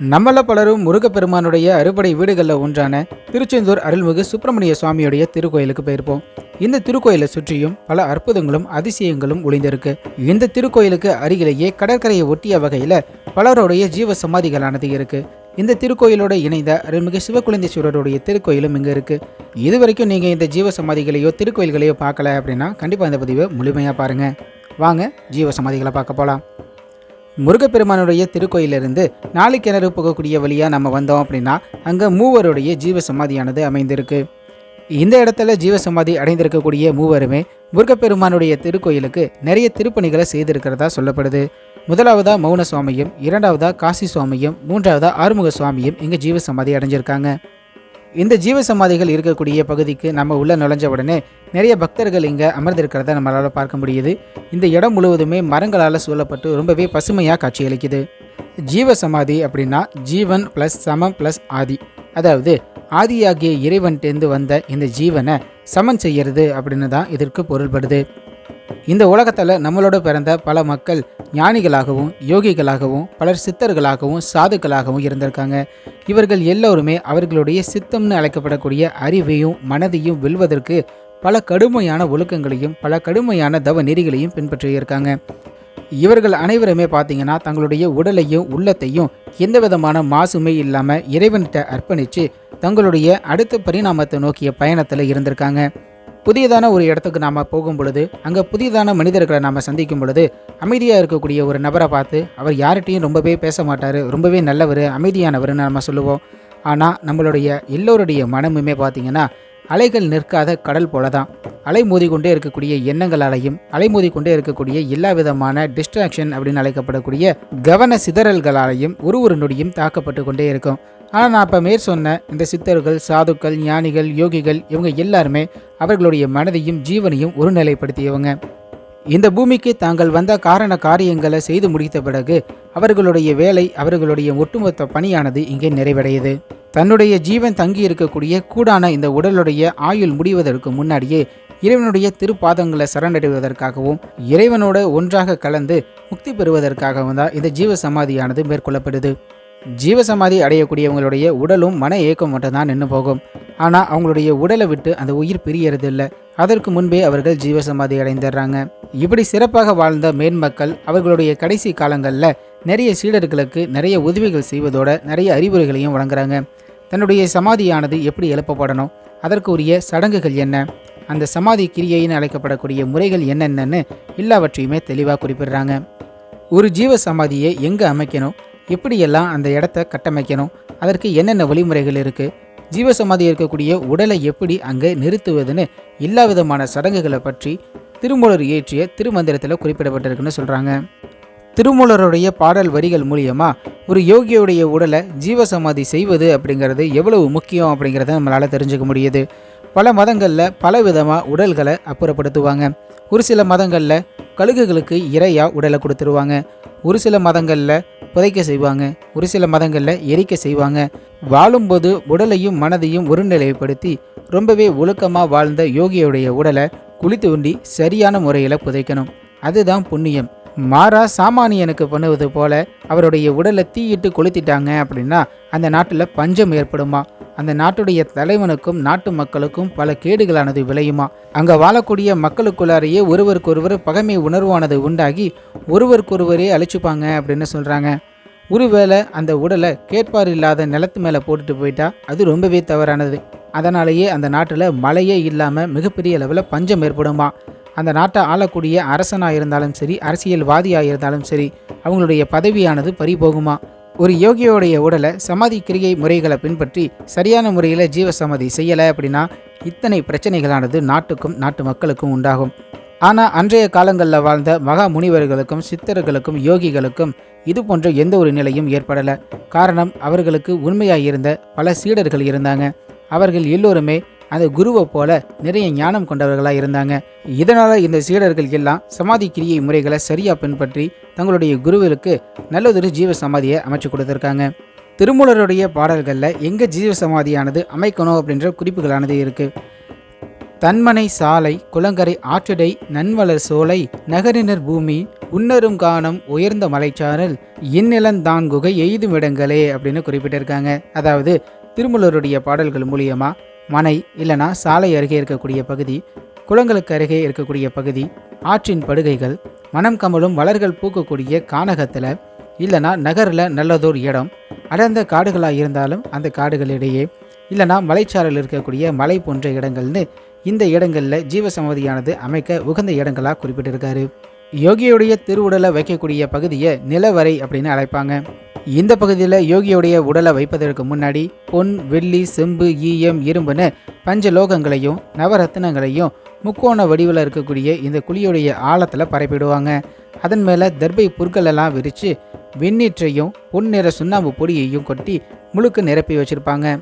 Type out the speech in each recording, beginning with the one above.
நம்மள பலரும் முருகப்பெருமானுடைய அறுபடை வீடுகளில் ஒன்றான திருச்செந்தூர் அருள்மிகு சுப்பிரமணிய சுவாமியுடைய திருக்கோயிலுக்கு போயிருப்போம். இந்த திருக்கோயிலை சுற்றியும் பல அற்புதங்களும் அதிசயங்களும் ஒளிந்திருக்கு. இந்த திருக்கோயிலுக்கு அருகிலேயே கடற்கரையை ஒட்டிய வகையில் பலருடைய ஜீவ சமாதிகளானது இருக்கு. இந்த திருக்கோயிலோட இணைந்த அருள்மிகு சிவகுழந்தீஸ்வரருடைய திருக்கோயிலும் இங்கே இருக்கு. இது வரைக்கும் நீங்கள் இந்த ஜீவ சமாதிகளையோ திருக்கோயில்களையோ பார்க்கல அப்படின்னா கண்டிப்பாக இந்த பதிவை முழுமையாக பாருங்கள் வாங்க ஜீவ சமாதிகளை பார்க்க போகலாம் முருகப்பெருமானுடைய திருக்கோயிலிருந்து நாலு கிணறு போகக்கூடிய வழியாக நம்ம வந்தோம் அப்படின்னா அங்கே மூவருடைய ஜீவ சமாதியானது அமைந்திருக்கு. இந்த இடத்துல ஜீவ சமாதி அடைந்திருக்கக்கூடிய மூவருமே முருகப்பெருமானுடைய திருக்கோயிலுக்கு நிறைய திருப்பணிகளை செய்திருக்கிறதா சொல்லப்படுது. முதலாவதா மௌன சுவாமியும் இரண்டாவதா காசி சுவாமியும் மூன்றாவதா ஆறுமுக சுவாமியும் இங்கே ஜீவ சமாதி அடைஞ்சிருக்காங்க. இந்த ஜீவ சமாதிகள் இருக்கக்கூடிய பகுதிக்கு நம்ம உள்ளே நுழைஞ்ச உடனே நிறைய பக்தர்கள் இங்கே அமர்ந்திருக்கிறத நம்மளால் பார்க்க முடியுது. இந்த இடம் முழுவதுமே மரங்களால் சூழப்பட்டு ரொம்பவே பசுமையாக காட்சியளிக்குது. ஜீவ சமாதி அப்படின்னா ஜீவன் ப்ளஸ் சமம் ப்ளஸ் ஆதி. அதாவது ஆதியாகிய இறைவன்கிட்டேருந்து வந்த இந்த ஜீவனை சமன் செய்யறது அப்படின்னு தான் இதற்கு பொருள்படுது. இந்த உலகத்தில் நம்மளோட பிறந்த பல மக்கள் ஞானிகளாகவும் யோகிகளாகவும் பலர் சித்தர்களாகவும் சாதுக்களாகவும் இருந்திருக்காங்க. இவர்கள் எல்லோருமே அவர்களுடைய சித்தம்னு அழைக்கப்படக்கூடிய அறிவையும் மனதையும் வெல்வதற்கு பல கடுமையான ஒழுக்கங்களையும் பல கடுமையான தவ நெறிகளையும் பின்பற்றியிருக்காங்க. இவர்கள் அனைவருமே பார்த்தீங்கன்னா தங்களுடைய உடலையும் உள்ளத்தையும் எந்த விதமான மாசுமே இல்லாமல் இறைவன்கிட்ட அர்ப்பணித்து தங்களுடைய அடுத்த பரிணாமத்தை நோக்கிய பயணத்தில் இருந்திருக்காங்க. புதியதான ஒரு இடத்துக்கு நாம் போகும் பொழுது அங்கே புதியதான மனிதர்களை நாம் சந்திக்கும் பொழுது அமைதியாக இருக்கக்கூடிய ஒரு நபரை பார்த்து அவர் யார்கிட்டையும் ரொம்பவே பேச மாட்டார் ரொம்பவே நல்லவர் அமைதியானவர்னு நம்ம சொல்லுவோம். ஆனால் நம்மளுடைய எல்லோருடைய மனமுமே பார்த்திங்கன்னா அலைகள் நிற்காத கடல் போல தான் அலை மோதிக்கொண்டே இருக்கக்கூடிய எண்ணங்களாலையும் அலை மோதிக்கொண்டே இருக்கக்கூடிய எல்லா விதமான டிஸ்ட்ராக்ஷன் அப்படின்னு அழைக்கப்படக்கூடிய கவன சிதறல்களாலையும் ஒரு ஒரு நொடியும் தாக்கப்பட்டு கொண்டே இருக்கும். ஆனால் நான் இப்போ மேற் சொன்ன இந்த சித்தர்கள் சாதுக்கள் ஞானிகள் யோகிகள் இவங்க எல்லாருமே அவர்களுடைய மனதையும் ஜீவனையும் ஒருநிலைப்படுத்தியவங்க. இந்த பூமிக்கு தாங்கள் வந்த காரண காரியங்களை செய்து முடித்த பிறகு அவர்களுடைய வேலை அவர்களுடைய ஒட்டுமொத்த பணியானது இங்கே நிறைவடையுது. தன்னுடைய ஜீவன் தங்கி இருக்கக்கூடிய கூடான இந்த உடலுடைய ஆயுள் முடிவதற்கு முன்னாடியே இறைவனுடைய திருப்பாதங்களை சரணடைவதற்காகவும் இறைவனோட ஒன்றாக கலந்து முக்தி பெறுவதற்காகவும் தான் இந்த ஜீவ சமாதியானது மேற்கொள்ளப்படுது. ஜீவசமாதி அடையக்கூடியவங்களுடைய உடலும் மன ஏக்கம் மட்டும்தான் நின்று போகும். ஆனால் அவங்களுடைய உடலை விட்டு அந்த உயிர் பிரியறது இல்லை அதற்கு முன்பே அவர்கள் ஜீவசமாதி அடைந்துடுறாங்க. இப்படி சிறப்பாக வாழ்ந்த மேன்மக்கள் அவர்களுடைய கடைசி காலங்களில் நிறைய சீடர்களுக்கு நிறைய உதவிகள் செய்வதோட நிறைய அறிவுரைகளையும் வழங்குறாங்க. தன்னுடைய சமாதியானது எப்படி எழுப்பப்படணும்? அதற்கு உரிய சடங்குகள் என்ன? அந்த சமாதி கிரியைன்னு அழைக்கப்படக்கூடிய முறைகள் என்னென்னு எல்லாவற்றையுமே தெளிவாக குறிப்பிடுறாங்க. ஒரு ஜீவ சமாதியை எங்கே அமைக்கணும்? எப்படியெல்லாம் அந்த இடத்த கட்டமைக்கணும்? அதற்கு என்னென்ன வழிமுறைகள் இருக்குது ஜீவசமாதி இருக்கக்கூடிய உடலை எப்படி அங்கே நிறுத்துவதுன்னு எல்லா விதமான சடங்குகளை பற்றி திருமூலர் இயற்றிய திருமந்திரத்தில் குறிப்பிடப்பட்டிருக்குன்னு சொல்கிறாங்க திருமூலருடைய பாடல் வரிகள் மூலியமாக ஒரு யோகியோடைய உடலை ஜீவசமாதி செய்வது அப்படிங்கிறது எவ்வளவு முக்கியம் அப்படிங்கிறத நம்மளால் தெரிஞ்சுக்க முடியுது. பல மதங்களில் பல விதமாக உடல்களை அப்புறப்படுத்துவாங்க. ஒரு சில மதங்களில் கழுகுகளுக்கு இறையாக உடலை கொடுத்துருவாங்க. ஒரு சில மதங்களில் புதைக்க செய்வாங்க. ஒரு சில மதங்களில் எரிக்க செய்வாங்க. வாழும்போது உடலையும் மனதையும் ஒருநிலைப்படுத்தி ரொம்பவே ஒழுக்கமாக வாழ்ந்த யோகியுடைய உடலை குளித்து உண்டி சரியான முறையில் புதைக்கணும். அதுதான் புண்ணியம். மாறா சாமானியனுக்கு பண்ணுவது போல அவருடைய உடலை தீயிட்டு கொளுத்திட்டாங்க அப்படின்னா அந்த நாட்டில் பஞ்சம் ஏற்படுமா? அந்த நாட்டுடைய தலைவனுக்கும் நாட்டு மக்களுக்கும் பல கேடுகளானது விளையுமா? அங்கே வாழக்கூடிய மக்களுக்குள்ளாரையே ஒருவருக்கொருவர் பகைமை உணர்வானது உண்டாகி ஒருவருக்கொருவரே அழிச்சுப்பாங்க அப்படின்னு சொல்கிறாங்க ஒருவேளை அந்த உடலை கேட்பார் இல்லாத நிலத்து மேலே போட்டுட்டு போயிட்டா அது ரொம்பவே தவறானது. அதனாலேயே அந்த நாட்டில் மழையே இல்லாமல் மிகப்பெரிய அளவில் பஞ்சம் ஏற்படுமா? அந்த நாட்டை ஆளக்கூடிய அரசனாக இருந்தாலும் சரி அரசியல்வாதியாக இருந்தாலும் சரி அவங்களுடைய பதவியானது பறிபோகுமா? ஒரு யோகியோடைய உடலை சமாதி கிரியை முறைகளை பின்பற்றி சரியான முறையில் ஜீவசமாதி செய்யலை அப்படின்னா இத்தனை பிரச்சனைகளானது நாட்டுக்கும் நாட்டு மக்களுக்கும் உண்டாகும். ஆனால் அன்றைய காலங்களில் வாழ்ந்த மகா முனிவர்களுக்கும் சித்தர்களுக்கும் யோகிகளுக்கும் இது போன்ற எந்த ஒரு நிலையும் ஏற்படலை. காரணம் அவர்களுக்கு உண்மையாக இருந்த பல சீடர்கள் இருந்தாங்க. அவர்கள் எல்லோருமே அந்த குருவை போல நிறைய ஞானம் கொண்டவர்களாக இருந்தாங்க. இதனால் இந்த சீடர்கள் எல்லாம் சமாதி கிரியை முறைகளை சரியாக பின்பற்றி தங்களுடைய குருவிற்கு நல்லதொரு ஜீவ சமாதியை அமைச்சு கொடுத்துருக்காங்க. திருமூலருடைய பாடல்களில் எங்கே ஜீவ சமாதியானது அமைக்கணும் அப்படின்ற குறிப்புகளானது இருக்குது தன்மனை சாலை குளங்கரை ஆற்றடை நன்வளர் சோலை நகரினர் பூமி உன்னரும் காணம் உயர்ந்த மலைச்சாரல் இந்நிலந்தான் குகை எய்தும் இடங்களே அப்படின்னு குறிப்பிட்டிருக்காங்க. அதாவது திருமலருடைய பாடல்கள் மூலியமா மனை இல்லைனா சாலை அருகே இருக்கக்கூடிய பகுதி குளங்களுக்கு அருகே இருக்கக்கூடிய பகுதி ஆற்றின் படுகைகள் மனம் கமலும் வளர்கள் பூக்கக்கூடிய கானகத்தில் இல்லைனா நகரில் நல்லதோர் இடம் அடர்ந்த காடுகளாக இருந்தாலும் அந்த காடுகளிடையே இல்லைனா மலைச்சாரல் இருக்கக்கூடிய மலை போன்ற இடங்கள்னு இந்த இடங்களில் ஜீவசமாதியானது அமைக்க உகந்த இடங்களாக குறிப்பிட்டிருக்காரு. யோகியுடைய திருவுடலை வைக்கக்கூடிய பகுதியை நிலவரை அப்படின்னு அழைப்பாங்க. இந்த பகுதியில் யோகியுடைய உடலை வைப்பதற்கு முன்னாடி பொன் வெள்ளி செம்பு ஈயம் இரும்புன்னு பஞ்ச லோகங்களையும் நவரத்தினங்களையும் முக்கோண வடிவில் இருக்கக்கூடிய இந்த குழியுடைய ஆழத்தில் பரப்பிடுவாங்க. அதன் மேலே தர்பை புற்களெல்லாம் விரித்து வெண்ணீற்றையும் பொன்னிற சுண்ணாம்பு பொடியையும் கொட்டி முழுக்க நிரப்பி வச்சுருப்பாங்க.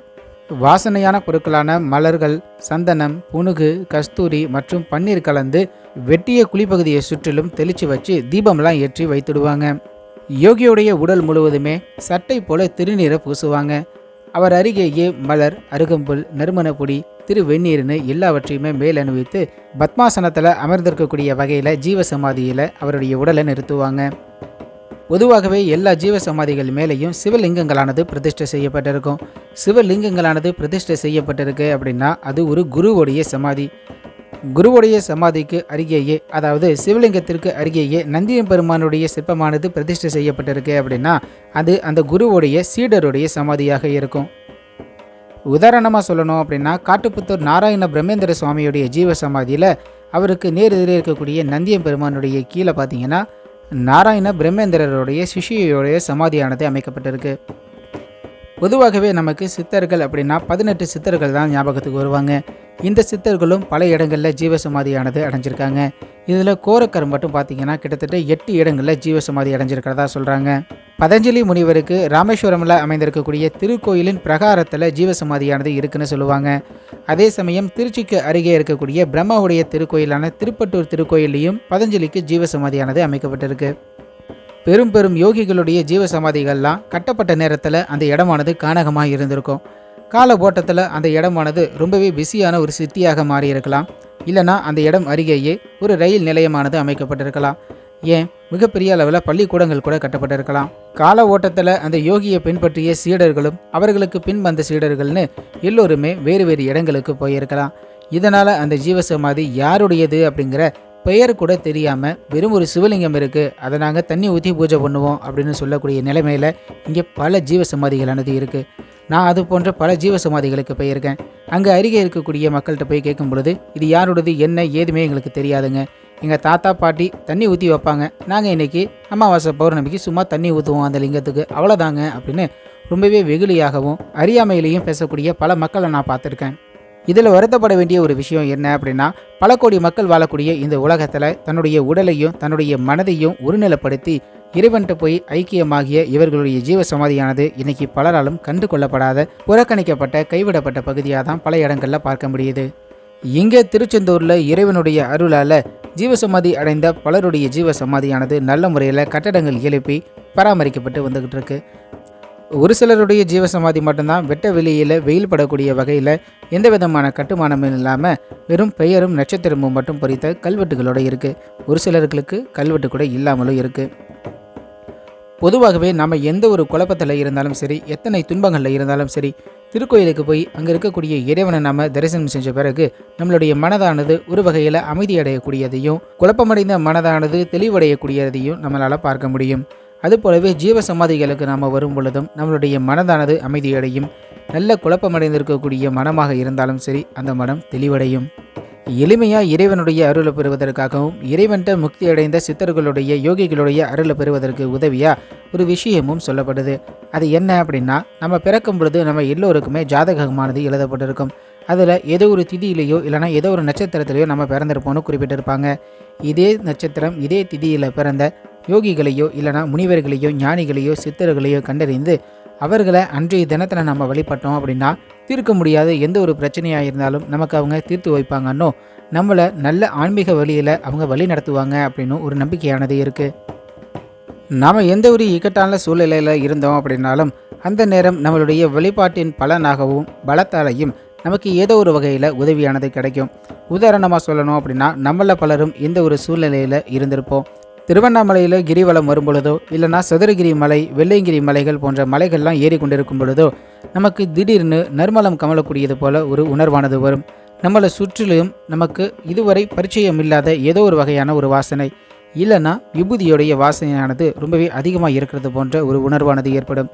வாசனையான பொருட்களான மலர்கள் சந்தனம் புனுகு கஸ்தூரி மற்றும் பன்னீர் கலந்து வெட்டிய குழிப்பகுதியை சுற்றிலும் தெளித்து வச்சு தீபம்லாம் ஏற்றி வைத்துடுவாங்க. யோகியுடைய உடல் முழுவதுமே சட்டை போல திருநீரை பூசுவாங்க. அவர் அருகேயே மலர் அருகம்புல் நறுமணப்பொடி திரு வெந்நீர்னு எல்லாவற்றையுமே மேல் அணிவித்து பத்மாசனத்தில் அமர்ந்திருக்கக்கூடிய வகையில் ஜீவசமாதியில் அவருடைய உடலை நிறுத்துவாங்க. பொதுவாகவே எல்லா ஜீவசமாதிகள் மேலேயும் சிவலிங்கங்களானது பிரதிஷ்டை செய்யப்பட்டிருக்கும். சிவலிங்கங்களானது பிரதிஷ்டை செய்யப்பட்டிருக்கு அப்படின்னா அது ஒரு குருவுடைய சமாதி. குருவுடைய சமாதிக்கு அருகேயே அதாவது சிவலிங்கத்திற்கு அருகேயே நந்தியம் பெருமானுடைய சிற்பமானது பிரதிஷ்டை செய்யப்பட்டிருக்கு அப்படின்னா அது அந்த குருவுடைய சீடருடைய சமாதியாக இருக்கும். உதாரணமாக சொல்லணும் அப்படின்னா காட்டுப்புத்தூர் நாராயண பிரம்மேந்திர சுவாமியுடைய ஜீவ சமாதியில் அவருக்கு நேர் எதிரே இருக்கக்கூடிய நந்தியம் பெருமானுடைய கீழே பார்த்தீங்கன்னா நாராயண பிரம்மேந்திரருடைய சிஷியோடைய சமாதியானது அமைக்கப்பட்டிருக்கு. பொதுவாகவே நமக்கு சித்தர்கள் அப்படின்னா பதினெட்டு சித்தர்கள் தான் ஞாபகத்துக்கு வருவாங்க. இந்த சித்தர்களும் பல இடங்களில் ஜீவசமாதியானது அடைஞ்சிருக்காங்க. இதில் கோரக்கர் மட்டும் பார்த்தீங்கன்னா கிட்டத்தட்ட எட்டு இடங்களில் ஜீவசமாதி அடைஞ்சிருக்கிறதா சொல்கிறாங்க பதஞ்சலி முனிவருக்கு ராமேஸ்வரமில் அமைந்திருக்கக்கூடிய திருக்கோயிலின் பிரகாரத்தில் ஜீவசமாதியானது இருக்குன்னு சொல்லுவாங்க. அதே சமயம் திருச்சிக்கு அருகே இருக்கக்கூடிய பிரம்மாவுடைய திருக்கோயிலான திருப்பட்டூர் திருக்கோயிலையும் பதஞ்சலிக்கு ஜீவசமாதியானது அமைக்கப்பட்டிருக்கு. பெரும் பெரும் யோகிகளுடைய ஜீவசமாதிகள்லாம் கட்டப்பட்ட நேரத்தில் அந்த இடமானது கானகமாக இருந்திருக்கும். கால ஓட்டத்தில் அந்த இடமானது ரொம்பவே பிஸியான ஒரு சித்தியாக மாறி இருக்கலாம் இல்லைனா அந்த இடம் அருகேயே ஒரு ரயில் நிலையமானது அமைக்கப்பட்டிருக்கலாம். ஏன்? மிகப்பெரிய அளவில் பள்ளிக்கூடங்கள் கூட கட்டப்பட்டிருக்கலாம். கால ஓட்டத்தில் அந்த யோகியை பின்பற்றிய சீடர்களும் அவர்களுக்கு பின் வந்த சீடர்கள்னு எல்லோருமே வேறு வேறு இடங்களுக்கு போயிருக்கலாம். இதனால் அந்த ஜீவசமாதி யாருடையது அப்படிங்கிற பெயர் கூட தெரியாமல் வெறும் ஒரு சிவலிங்கம் இருக்குது அதை நாங்கள் தண்ணி ஊற்றி பூஜை பண்ணுவோம் அப்படின்னு சொல்லக்கூடிய நிலைமையில் இங்கே பல ஜீவசமாதிகளானது இருக்குது நான் அது போன்ற பல ஜீவசமாதிகளுக்கு போயிருக்கேன். அங்கே அருகே இருக்கக்கூடிய மக்கள்கிட்ட போய் கேட்கும் பொழுது இது யாரோடது என்ன? ஏதுமே எங்களுக்கு தெரியாதுங்க. எங்கள் தாத்தா பாட்டி தண்ணி ஊற்றி வைப்பாங்க. நாங்கள் இன்றைக்கி அமாவாசை பௌர்ணமிக்கு சும்மா தண்ணி ஊற்றுவோம் அந்த லிங்கத்துக்கு. அவ்வளோதாங்க அப்படின்னு ரொம்பவே வெகுளியாகவும் அறியாமையிலையும் பேசக்கூடிய பல மக்களை நான் பார்த்துருக்கேன். இதில் வருத்தப்பட வேண்டிய ஒரு விஷயம் என்ன அப்படின்னா பல கோடி மக்கள் வாழக்கூடிய இந்த உலகத்தில் தன்னுடைய உடலையும் தன்னுடைய மனதையும் ஒருநிலைப்படுத்தி இறைவன்கிட்ட போய் ஐக்கியமாகிய இவர்களுடைய ஜீவ சமாதியானது இன்னைக்கு பலராலும் கண்டு கொள்ளப்படாத புறக்கணிக்கப்பட்ட கைவிடப்பட்ட பகுதியாக தான் பல இடங்களில் பார்க்க முடியுது. இங்கே திருச்செந்தூரில் இறைவனுடைய அருளால் ஜீவசமாதி அடைந்த பலருடைய ஜீவ சமாதியானது நல்ல முறையில் கட்டடங்கள் எழுப்பி பராமரிக்கப்பட்டு வந்துக்கிட்டு இருக்கு. ஒரு சிலருடைய ஜீவசமாதி மட்டும்தான் வெட்ட வெளியில் வெயில் படக்கூடிய வகையில் எந்த விதமான கட்டுமானமும் இல்லாமல் வெறும் பெயரும் நட்சத்திரமும் மட்டும் பொறித்த கல்வெட்டுகளோட இருக்குது ஒரு சிலர்களுக்கு கல்வெட்டு கூட இல்லாமலும் இருக்குது பொதுவாகவே நம்ம எந்த ஒரு குழப்பத்தில் இருந்தாலும் சரி எத்தனை துன்பங்களில் இருந்தாலும் சரி திருக்கோயிலுக்கு போய் அங்கே இருக்கக்கூடிய இறைவனை நாம் தரிசனம் செஞ்ச பிறகு நம்மளுடைய மனதானது ஒரு வகையில் அமைதியடையக்கூடியதையும் குழப்பமடைந்த மனதானது தெளிவடையக்கூடியதையும் நம்மளால் பார்க்க முடியும். அதுபோலவே ஜீவ சமாதிகளுக்கு நாம் வரும் பொழுதும் நம்மளுடைய மனதானது அமைதியடையும். நல்ல குழப்பமடைந்திருக்கக்கூடிய மனமாக இருந்தாலும் சரி அந்த மனம் தெளிவடையும். எளிமையாக இறைவனுடைய அருளை பெறுவதற்காகவும் இறைவன்ட்ட முக்தி அடைந்த சித்தர்களுடைய யோகிகளுடைய அருளை பெறுவதற்கு உதவியாக ஒரு விஷயமும் சொல்லப்படுது. அது என்ன அப்படின்னா நம்ம பிறக்கும் பொழுது நம்ம எல்லோருக்குமே ஜாதகமானது எழுதப்பட்டிருக்கும். அதில் ஏதோ ஒரு திதியிலையோ இல்லைனா ஏதோ ஒரு நட்சத்திரத்திலையோ நம்ம பிறந்திருப்போம்னு குறிப்பிட்டிருப்பாங்க. இதே நட்சத்திரம் இதே திதியில் பிறந்த யோகிகளையோ இல்லைனா முனிவர்களையோ ஞானிகளையோ சித்தர்களையோ கண்டறிந்து அவர்களை அன்றைய தினத்தில் நம்ம வழிபட்டோம் அப்படின்னா தீர்க்க முடியாத எந்த ஒரு பிரச்சனையாக இருந்தாலும் நமக்கு அவங்க தீர்த்து வைப்பாங்கன்னோ நம்மளை நல்ல ஆன்மீக வழியில் அவங்க வழி நடத்துவாங்க அப்படின்னு ஒரு நம்பிக்கையானது இருக்குது நாம் எந்த ஒரு இக்கட்டான சூழ்நிலையில் இருந்தோம் அப்படின்னாலும் அந்த நேரம் நம்மளுடைய வழிபாட்டின் பலனாகவும் பலத்தாலையும் நமக்கு ஏதோ ஒரு வகையில் உதவியானது கிடைக்கும். உதாரணமாக சொல்லணும் அப்படின்னா நம்மள பலரும் இந்த ஒரு சூழ்நிலையில் இருந்திருப்போம். திருவண்ணாமலையில் கிரிவலம் வரும்பொழுதோ இல்லைனா சதுரகிரி மலை வெள்ளையங்கிரி மலைகள் போன்ற மலைகள்லாம் ஏறி கொண்டிருக்கும் பொழுதோ நமக்கு திடீர்னு நர்மலம் கமலக்கூடியது போல ஒரு உணர்வானது வரும். நம்மளை சுற்றிலும் நமக்கு இதுவரை பரிச்சயம் இல்லாத ஏதோ ஒரு வகையான ஒரு வாசனை இல்லைன்னா விபூதியுடைய வாசனையானது ரொம்பவே அதிகமாக இருக்கிறது போன்ற ஒரு உணர்வானது ஏற்படும்.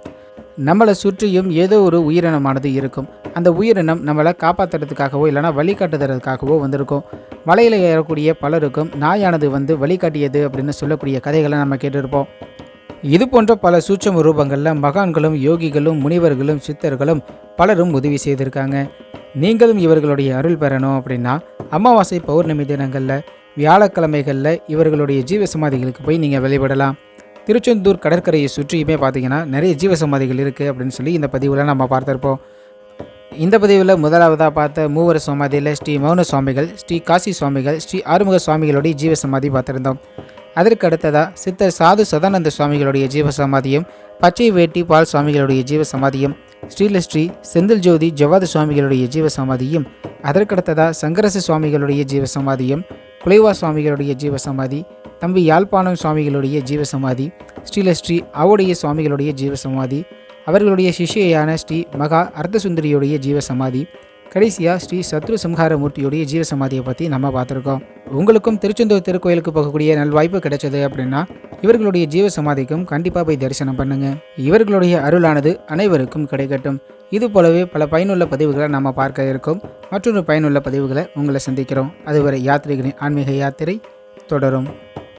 நம்மளை சுற்றியும் ஏதோ ஒரு உயிரினமானது இருக்கும். அந்த உயிரினம் நம்மளை காப்பாற்றுறதுக்காகவோ இல்லைனா வழிகாட்டுறதுக்காகவோ வந்திருக்கும். மலையில் ஏறக்கூடிய பலருக்கும் நாயானது வந்து வழிகாட்டியது அப்படின்னு சொல்லக்கூடிய கதைகளை நம்ம கேட்டிருப்போம். இது போன்ற பல சூட்சம ரூபங்களில் மகான்களும் யோகிகளும் முனிவர்களும் சித்தர்களும் பலரும் உதவி செய்திருக்காங்க. நீங்களும் இவர்களுடைய அருள் பெறணும் அப்படின்னா அமாவாசை பௌர்ணமி தினங்களில் வியாழக்கிழமைகளில் இவர்களுடைய ஜீவ சமாதிகளுக்கு போய் நீங்கள் வழிபடலாம். திருச்செந்தூர் கடற்கரையை சுற்றியுமே பார்த்தீங்கன்னா நிறைய ஜீவ சமாதிகள் இருக்குது அப்படின்னு சொல்லி இந்த பதிவில் நம்ம பார்த்துருப்போம். இந்த பதிவில் முதலாவதாக பார்த்த மூவர் சமாதியில் ஸ்ரீ மௌன சுவாமிகள் ஸ்ரீ காசி சுவாமிகள் ஸ்ரீ ஆறுமுக சுவாமிகளுடைய ஜீவ சமாதி பார்த்துருந்தோம். அதற்கு அடுத்ததாக சித்தர் சாது சதானந்த சுவாமிகளுடைய ஜீவசமாதியும் பச்சை வேட்டி பால் சுவாமிகளுடைய ஜீவசமாதியும் ஸ்ரீலஸ்ரீ செந்தில் ஜோதி ஜவாது சுவாமிகளுடைய ஜீவசமாதியும் அதற்கடுத்ததாக சங்கரச சுவாமிகளுடைய ஜீவசமாதியும் குலைவா சுவாமிகளுடைய ஜீவ சமாதி தம்பி யாழ்ப்பாணம் சுவாமிகளுடைய ஜீவசமாதி ஸ்ரீலஸ்ரீ ஆவுடைய சுவாமிகளுடைய ஜீவ சமாதி அவர்களுடைய சிஷ்யையான ஸ்ரீ மகா அர்த்தசுந்தரியுடைய ஜீவ சமாதி கடைசியாக ஸ்ரீ சத்ரு சம்ஹாரமூர்த்தியுடைய ஜீவ சமாதியை பற்றி நம்ம பார்த்துருக்கோம். உங்களுக்கும் திருச்செந்தூர் திருக்கோயிலுக்கு போகக்கூடிய நல்வாய்ப்பு கிடைச்சது அப்படின்னா இவர்களுடைய ஜீவ சமாதிக்கும் கண்டிப்பாக போய் தரிசனம் பண்ணுங்க. இவர்களுடைய அருளானது அனைவருக்கும் கிடைக்கட்டும். இது போலவே பல பயனுள்ள பதிவுகளை நம்ம பார்க்க இருக்கோம். மற்றொரு பயனுள்ள பதிவுகளை உங்களை சந்திக்கிறோம். அதுவரை யாத்திரைகளின் ஆன்மீக யாத்திரை தொடரும்.